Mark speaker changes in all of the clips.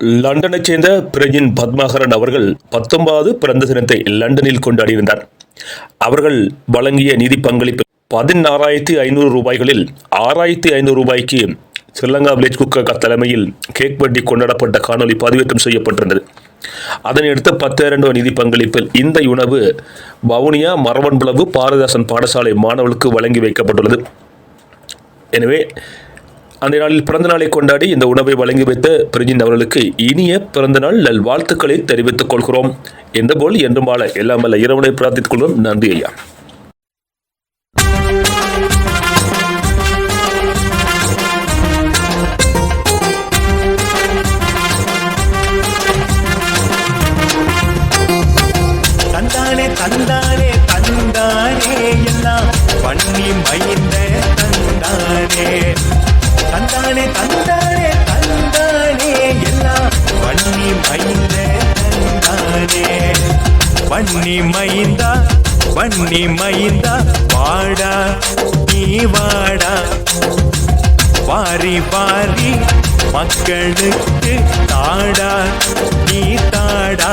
Speaker 1: லண்டனைச் சேர்ந்த பிரஜின் பத்மாகரன் அவர்கள் பத்தொன்பது பிறந்த தினத்தை லண்டனில் கொண்டாடியிருந்தார். அவர்கள் வழங்கிய நிதி பங்களிப்பு பதினாறாயிரத்தி ஐநூறு ரூபாய்களில் ஆறாயிரத்தி ஐநூறு ரூபாய்க்கு ஸ்ரீலங்கா வில்லேஜ் குக்கர் தலைமையில் கேக் வெட்டி கொண்டாடப்பட்ட காணொலி பதிவேற்றம் செய்யப்பட்டிருந்தது. அதனையடுத்து பத்தாயிரம் நிதி பங்களிப்பில் இந்த உணவு வவுனியா மரவன்புலவு பாரதிதாசன் பாடசாலை மாணவர்களுக்கு வழங்கி வைக்கப்பட்டுள்ளது. எனவே அந்த நாளில் பிறந்த நாளை கொண்டாடி இந்த உணவை வழங்கி வைத்த பிரஜின் அவர்களுக்கு இனிய பிறந்தநாள் நல் வாழ்த்துக்களை தெரிவித்துக் கொள்கிறோம். என்றபோல் என்றும் வாழ எல்லாம் வல்ல இரவனை பிரார்த்தித்துக் கொள்கிறோம் நன்றி ஐயா.
Speaker 2: தந்தானே தந்தானே தந்தானே எல்லாம். பண்ணி மயிந்த தந்தானே. தந்தானே தந்தானே தந்தானே. எல்லாம் பண்ணி மைந்த தந்தானே. பண்ணி மைந்தா பண்ணி மைந்தா வாடா நீ வாடா. வாரி வாரி மக்களுக்கு தாடா நீ தாடா.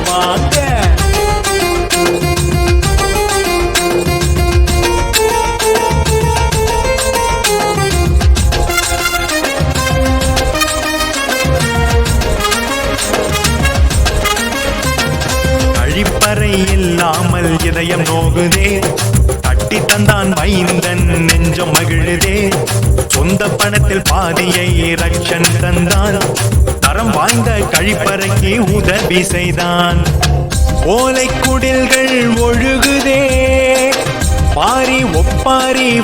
Speaker 2: கழிப்பறை இல்லாமல் இதயம் நோகுதே. தட்டி தந்தான் மைந்தன் நெஞ்சம் மகிழுதே. சொந்த பணத்தில் பாதியை ரக்ஷன் தந்தான். தரம் வாய்ந்த கழிப்பறைக்கு உதவி செய்தான். ஓலை குடில்கள் ஒழுகுதே. பாரி ஒப்பாரி